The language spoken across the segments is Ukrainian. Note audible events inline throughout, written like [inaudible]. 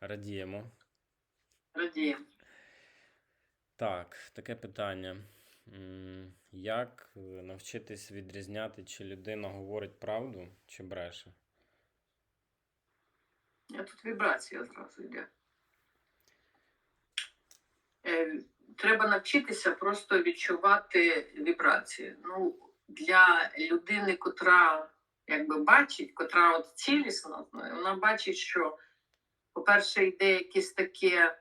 Радіємо. Радіємо. Так, таке питання. Як е, навчитись відрізняти, чи людина говорить правду, чи бреше? А тут вібрація зразу йде. Е, Треба навчитися просто відчувати вібрації. Ну, для людини, котра якби бачить, котра от цілісно, знає, вона бачить, що, по-перше, йде якесь таке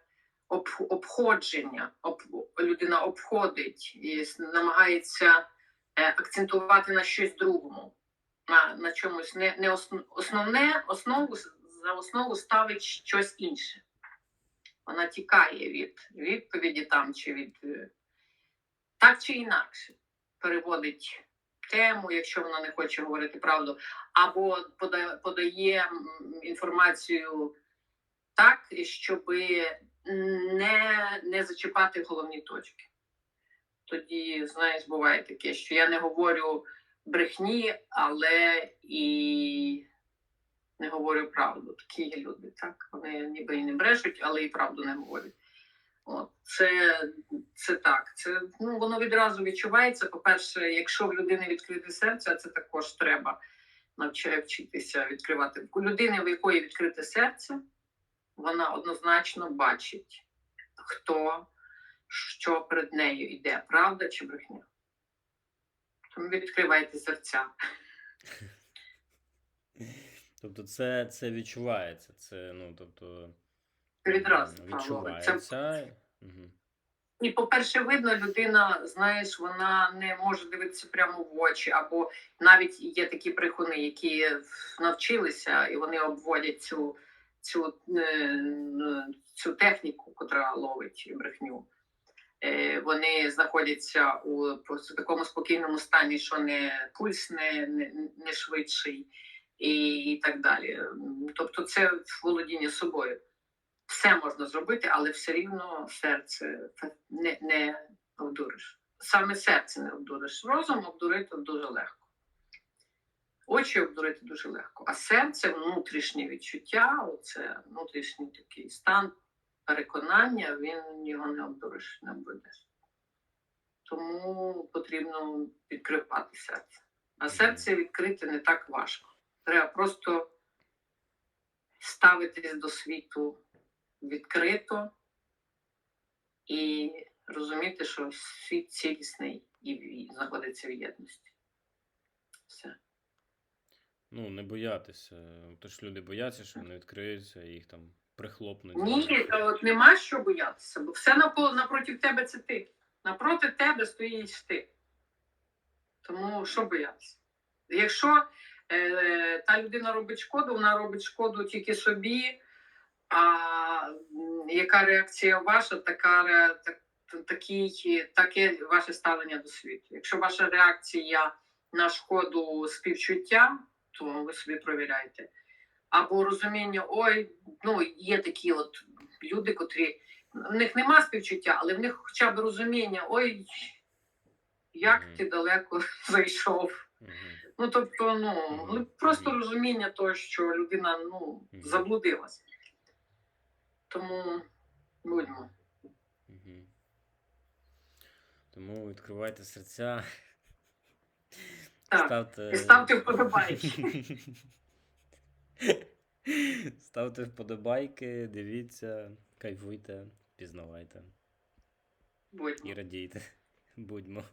об, обходження, об, людина обходить і намагається е, акцентувати на щось другому, на, на чомусь не, не основ, основне, основу за основу ставить щось інше. Вона тікає від відповіді там чи від е, так чи інакше переводить тему, якщо вона не хоче говорити правду, або подає інформацію так, щоб не, не зачіпати головні точки. Тоді, знаєш, буває таке, що я не говорю брехні, але і не говорю правду. Такі є люди, так? Вони ніби і не брешуть, але і правду не говорять. От, це, це так. Це, ну, воно відразу відчувається. По-перше, якщо в людини відкрите серце, це також треба навчає вчитися відкривати. У людини, в якої відкрите серце, вона однозначно бачить, хто, що перед нею йде, правда чи брехня. Тому відкривайте серця. [laughs] Тобто, це, це відчувається. Це, ну, тобто, Відразу, Павло. Це. Угу. І, по-перше, видно, людина, знаєш, вона не може дивитися прямо в очі, або навіть є такі брехуни, які навчилися, і вони обводять цю, цю, е, цю техніку, котра ловить брехню. Е, Вони знаходяться у такому спокійному стані, що не пульс не, не, не швидший, і, і так далі. Тобто, це володіння собою все можна зробити, але все рівно серце не, не обдуриш. Саме серце не обдуриш. Розум обдурити дуже легко. Очі обдурити дуже легко. А серце, внутрішнє відчуття, оце внутрішній такий стан переконання, він його не обдуриш, не обведеш. Тому потрібно відкривати серце. А серце відкрити не так важко. Треба просто ставитись до світу відкрито і розуміти, що світ цілісний і знаходиться в єдності. Ну, не боятися. Тож люди бояться, що вони відкриються і їх там прихлопнуть. Ні, та от нема що боятися, бо все напо- напроти тебе це ти. Напроти тебе стоїть ти. Тому що боятися? Якщо е, та людина робить шкоду, вона робить шкоду тільки собі, а яка реакція ваша, така, так, такий, таке ваше ставлення до світу. Якщо ваша реакція на шкоду співчуття, то ви собі провіряйте. Або розуміння, ой, ну є такі от люди, котрі в них нема співчуття, але в них хоча б розуміння, ой, як ти далеко [laughs] зайшов. Ну тобто, ну, ну просто розуміння того, що людина ну, Мгм. заблудилась. Тому будьмо. Тому відкривайте серця. Ставте... І ставте вподобайки. [laughs] Ставте вподобайки, дивіться, кайфуйте, пізнавайте Будьмо. і радійте. Будьмо.